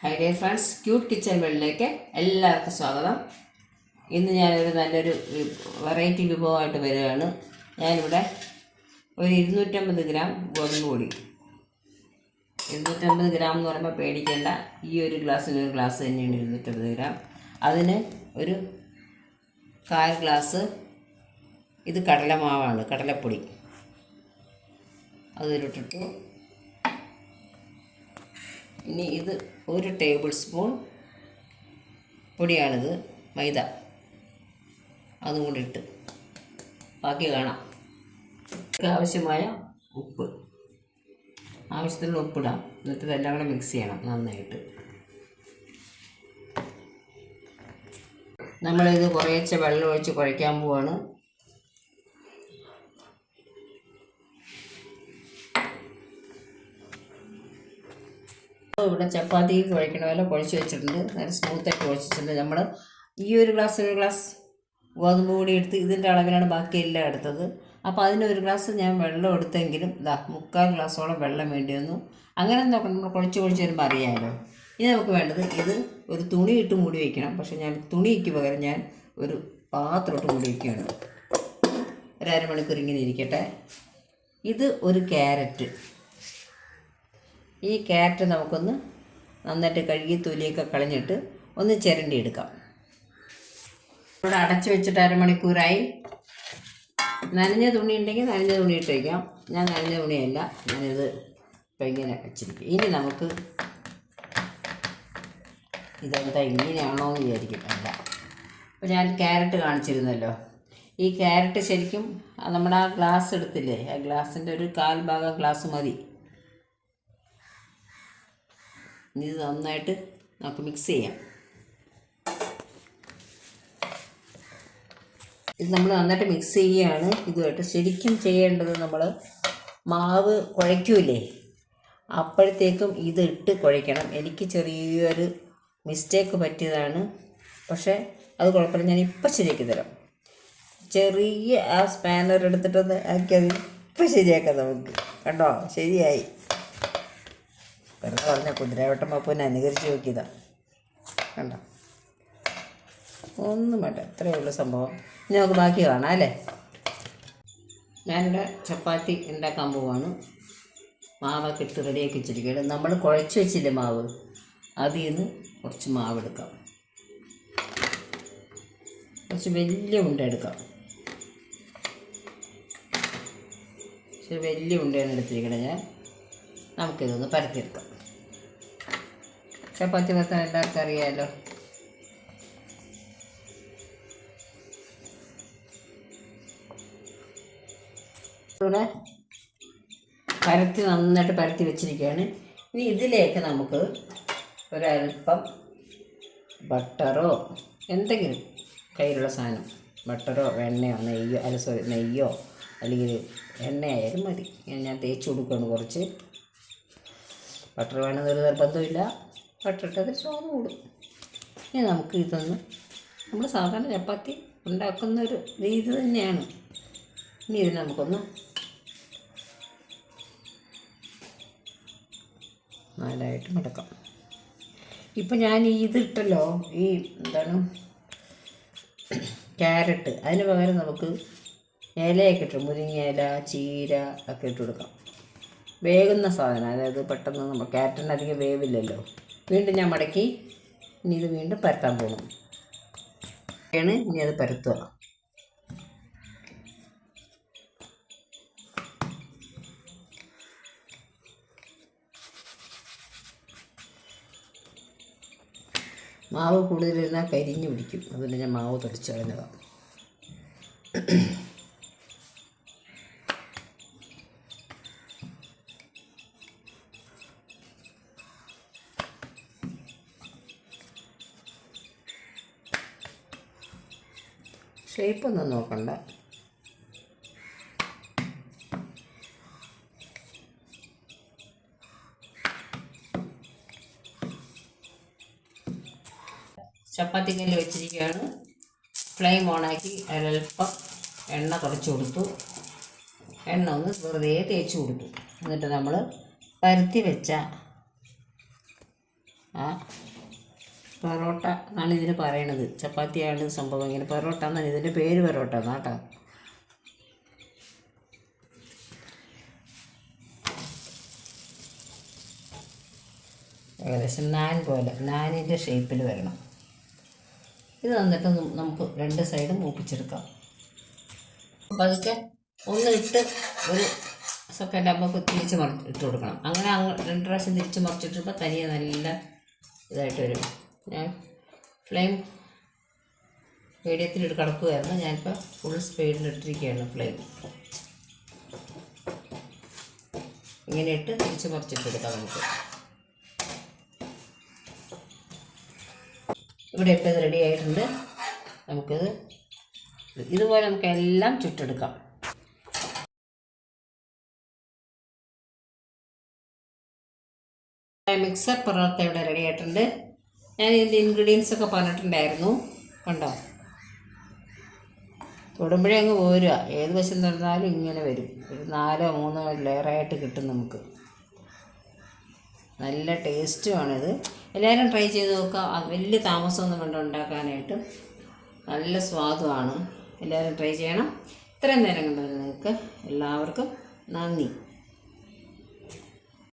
Hi dear friends cute kitchen വേൾഡിലേക്ക് എല്ലാവർക്കും സ്വാഗതം. ഇന്ന് ഞാനൊരു നല്ലൊരു വെറൈറ്റി വിഭവമായിട്ട് വരികയാണ്. ഞാനിവിടെ ഒരു ഇരുന്നൂറ്റമ്പത് ഗ്രാം ഗോതമ്പ് പൊടി. ഇരുന്നൂറ്റമ്പത് ഗ്രാം എന്ന് പറയുമ്പോൾ പേടിക്കേണ്ട ഈ ഒരു ഗ്ലാസ്സിന് ഒരു ഗ്ലാസ് തന്നെയാണ് ഇരുന്നൂറ്റമ്പത് ഗ്രാം. അതിന് ഒരു കാൽ ഗ്ലാസ് ഇത് കടലമാവാണ് കടലപ്പൊടി. അതിലിട്ടിട്ടു ഇനി ഇത് ഒരു ടേബിൾ സ്പൂൺ പൊടിയാണിത് മൈദ. അതും കൂടി ഇട്ട് ബാക്കി കാണാം. ആവശ്യമായ ഉപ്പ്. ആവശ്യത്തിനുള്ള ഉപ്പിടാം എന്നിട്ട് ഇതെല്ലാം കൂടെ മിക്സ് ചെയ്യണം നന്നായിട്ട്. നമ്മളിത് കുറേശ്ശെ വെള്ളം ഒഴിച്ച് കുഴയ്ക്കാൻ പോവാണ്. ഇവിടെ ചപ്പാത്തി കുഴക്കണ പോലെ കുഴച്ച് വെച്ചിട്ടുണ്ട്. നല്ല സ്മൂത്തായിട്ട് കുഴച്ചിട്ടുണ്ട് നമ്മൾ ഈ ഒരു ഗ്ലാസ് ഒരു ഗ്ലാസ് ഗോതമ്പ് പൊടി എടുത്ത് ഇതിന്റെ അളവിലാണ് ബാക്കി എല്ലാം എടുത്തത്. അപ്പോൾ അതിന് ഒരു ഗ്ലാസ് ഞാൻ വെള്ളം എടുത്തെങ്കിലും ഇതാ മുക്കാൽ ഗ്ലാസ്സോളം വെള്ളം വേണ്ടി വന്നു. അങ്ങനെ നോക്കണം നമ്മൾ കുഴച്ച് കുഴച്ച് വരുമ്പോൾ അറിയാമല്ലോ ഇനി നമുക്ക് വേണ്ടത് ഇത് ഒരു തുണി ഇട്ട് മൂടി വയ്ക്കണം പക്ഷേ ഞാൻ തുണിക്ക് പകരം ഞാൻ ഒരു പാത്രമിട്ട് മൂടി വയ്ക്കുകയാണ് ഒരു അരമണിക്കൂർ ഇങ്ങനെ ഇരിക്കട്ടെ. ഇത് ഒരു ക്യാരറ്റ്. ഈ ക്യാരറ്റ് നമുക്കൊന്ന് നന്നായിട്ട് കഴുകി തൊലിയൊക്കെ കളഞ്ഞിട്ട് ഒന്ന് ചിരണ്ടി എടുക്കാം ഇവിടെ അടച്ചു വെച്ചിട്ട് അരമണിക്കൂറായി. നനഞ്ഞ തുണി ഉണ്ടെങ്കിൽ നനഞ്ഞ തുണി ഇട്ട് വയ്ക്കാം ഞാൻ നനഞ്ഞ തുണിയല്ല ഞാനിത് ഇപ്പം ഇങ്ങനെ വെച്ചിരിക്കും. ഇനി നമുക്ക് ഇതെന്താ ഇങ്ങനെയാണോ എന്ന് വിചാരിക്കും. അല്ല. അപ്പോൾ ഞാൻ ക്യാരറ്റ് കാണിച്ചിരുന്നല്ലോ. ഈ ക്യാരറ്റ് ശരിക്കും നമ്മുടെ ആ ഗ്ലാസ് എടുത്തില്ലേ? ആ ഗ്ലാസിന്റെ ഒരു കാൽ ഭാഗം ഗ്ലാസ് മതി. ഇനി ഇത് നന്നായിട്ട് നമുക്ക് മിക്സ് ചെയ്യാം. ഇത് നമ്മൾ നന്നായിട്ട് മിക്സ് ചെയ്യുകയാണ്. ഇതുമായിട്ട് ശരിക്കും ചെയ്യേണ്ടത് നമ്മൾ മാവ് കുഴയ്ക്കൂലേ? അപ്പോഴത്തേക്കും ഇത് ഇട്ട് കുഴയ്ക്കണം. എനിക്ക് ചെറിയൊരു മിസ്റ്റേക്ക് പറ്റിയതാണ്. പക്ഷേ അത് കുഴപ്പമില്ല. ഞാൻ ഇപ്പം ശരിയാക്കി തരാം. ചെറിയ ആ സ്പാനർ എടുത്തിട്ടൊന്ന് ആക്കിയത് ഇപ്പം ശരിയാക്കാം നമുക്ക്. കണ്ടോ? ശരിയായി. വെറുതെ പറഞ്ഞ കുതിരവട്ടം പപ്പുവിനെ അനുകരിച്ച് നോക്കിയതാ. കണ്ട. ഒന്നും വേണ്ട ഇത്രയേ ഉള്ളൂ സംഭവം. ഇനി നമുക്ക് ബാക്കി കാണാം അല്ലേ? ഞാനിവിടെ ചപ്പാത്തി ഉണ്ടാക്കാൻ പോവാണ്. മാവൊക്കെ ഇട്ട് റെഡിയാക്കി വെച്ചിരിക്കുകയാണ്. നമ്മൾ കുഴച്ച് വെച്ചില്ലേ മാവ്? അതിൽ നിന്ന് കുറച്ച് മാവ് എടുക്കാം. കുറച്ച് വലിയ ഉണ്ട എടുക്കാം. വലിയ ഉണ്ടയാണ് എടുത്തിരിക്കണേ ഞാൻ. നമുക്കിതൊന്ന് പരത്തിയെടുക്കാം. ചപ്പാത്തി പരത്താൻ എല്ലാവർക്കും അറിയാമല്ലോ ഇവിടെ പരത്തി നന്നായിട്ട് പരത്തി വെച്ചിരിക്കുകയാണ്. ഇനി ഇതിലേക്ക് നമുക്ക് ഒരൽപ്പം ബട്ടറോ എന്തെങ്കിലും കയ്യിലുള്ള സാധനം ബട്ടറോ എണ്ണയോ നെയ്യോ അല്ല സോറി നെയ്യോ അല്ലെങ്കിൽ എണ്ണയായാലും മതി. ഞാൻ ഞാൻ തേച്ച് കൊടുക്കുകയാണ് കുറച്ച്. ബട്ടർ വേണമെന്നൊരു നിർബന്ധമില്ല ബട്ടർ ഇട്ടത് സ്വാദ് കൂടും. ഇനി നമുക്ക് ഇതൊന്ന് നമ്മൾ സാധാരണ ചപ്പാത്തി ഉണ്ടാക്കുന്ന ഒരു രീതി തന്നെയാണ്. ഇനി ഇതിന് നമുക്കൊന്ന് നാലായിട്ട് മടക്കാം. ഇപ്പം ഞാൻ ഇതിട്ടല്ലോ ഈ എന്താണ് ക്യാരറ്റ്. അതിന് പകരം നമുക്ക് ഇലയൊക്കെ ഇട്ടു മുരിങ്ങയില ചീര ഒക്കെ ഇട്ട് കൊടുക്കാം. വേകുന്ന സാധനം. അതായത് പെട്ടെന്ന് നമ്മൾ ക്യാരറ്റിന് അധികം വേവില്ലല്ലോ. വീണ്ടും ഞാൻ മടക്കി ഇനി ഇത് വീണ്ടും പരത്താൻ പോകും ആണ് ഇനി അത് പരത്തുക. മാവ് കൂടുതലിരുന്നാൽ കരിഞ്ഞു പിടിക്കും. അതുകൊണ്ട് ഞാൻ മാവ് തുടച്ച് കളഞ്ഞതാണ് ഷേപ്പൊന്നും നോക്കണ്ട. ചപ്പാത്തി കല്ല് വെച്ചിരിക്കുകയാണ്. ഫ്ലെയിം ഓണാക്കി അതിലൽപ്പം എണ്ണ തുടച്ചു കൊടുത്തു. എണ്ണ ഒന്ന് വെറുതെ തേച്ച് കൊടുത്തു. എന്നിട്ട് നമ്മൾ പരുത്തി വെച്ച ആ പൊറോട്ട ആണ് ഇതിന് പറയണത്. ചപ്പാത്തിയാണ് സംഭവം ഇങ്ങനെ. പൊറോട്ട എന്നാണ് ഇതിന്റെ പേര് പൊറോട്ട എന്നാട്ടോ ഏകദേശം നാൻ പോലെ നാനിന്റെ ഷേപ്പിൽ വരണം. ഇത് വന്നിട്ട് നമുക്ക് രണ്ട് സൈഡും മൂപ്പിച്ചെടുക്കാം. അപ്പോൾ അതൊക്കെ ഒന്ന് ഇട്ട് ഒരു സെക്കൻഡ് ആകുമ്പോൾ തിരിച്ച് മറി ഇട്ട് കൊടുക്കണം. അങ്ങനെ അങ്ങ് രണ്ട് പ്രാവശ്യം തിരിച്ച് മറിച്ചിട്ടിപ്പോൾ തനിയെ നല്ല ഇതായിട്ട് വരും. ഞാൻ ഫ്ലെയിം മീഡിയത്തിൽ കിടക്കുകയായിരുന്നു ഞാനിപ്പോൾ ഫുൾ സ്പീഡിൽ ഇട്ടിരിക്കുകയാണ് ഫ്ലെയിം. ഇങ്ങനെ ഇട്ട് തിരിച്ച് മറിച്ചിട്ടെടുക്കാം നമുക്ക്. ഇവിടെ ഇത് റെഡി ആയിട്ടുണ്ട്. നമുക്കത് ഇതുപോലെ നമുക്ക് എല്ലാം ചുട്ടെടുക്കാം. മിക്സർ പൊറോട്ട ഇവിടെ റെഡി ആയിട്ടുണ്ട്. ഞാൻ ഇതിന്റെ ഇൻഗ്രീഡിയൻസ് ഒക്കെ പറഞ്ഞിട്ടുണ്ടായിരുന്നു. കണ്ടോ? തൊടുമ്പോഴേ അങ്ങ് പോരുക. ഏത് വശം തന്നാലും ഇങ്ങനെ വരും. ഒരു നാലോ മൂന്നോ ലെയറായിട്ട് കിട്ടും നമുക്ക്. നല്ല ടേസ്റ്റുമാണിത് എല്ലാവരും ട്രൈ ചെയ്ത് നോക്കുക. വലിയ താമസമൊന്നും വേണ്ട ഉണ്ടാക്കാനായിട്ട്? നല്ല സ്വാദുമാണ് എല്ലാവരും ട്രൈ ചെയ്യണം. ഇത്രയും നേരം കണ്ടത് നിങ്ങൾക്ക് എല്ലാവർക്കും നന്ദി.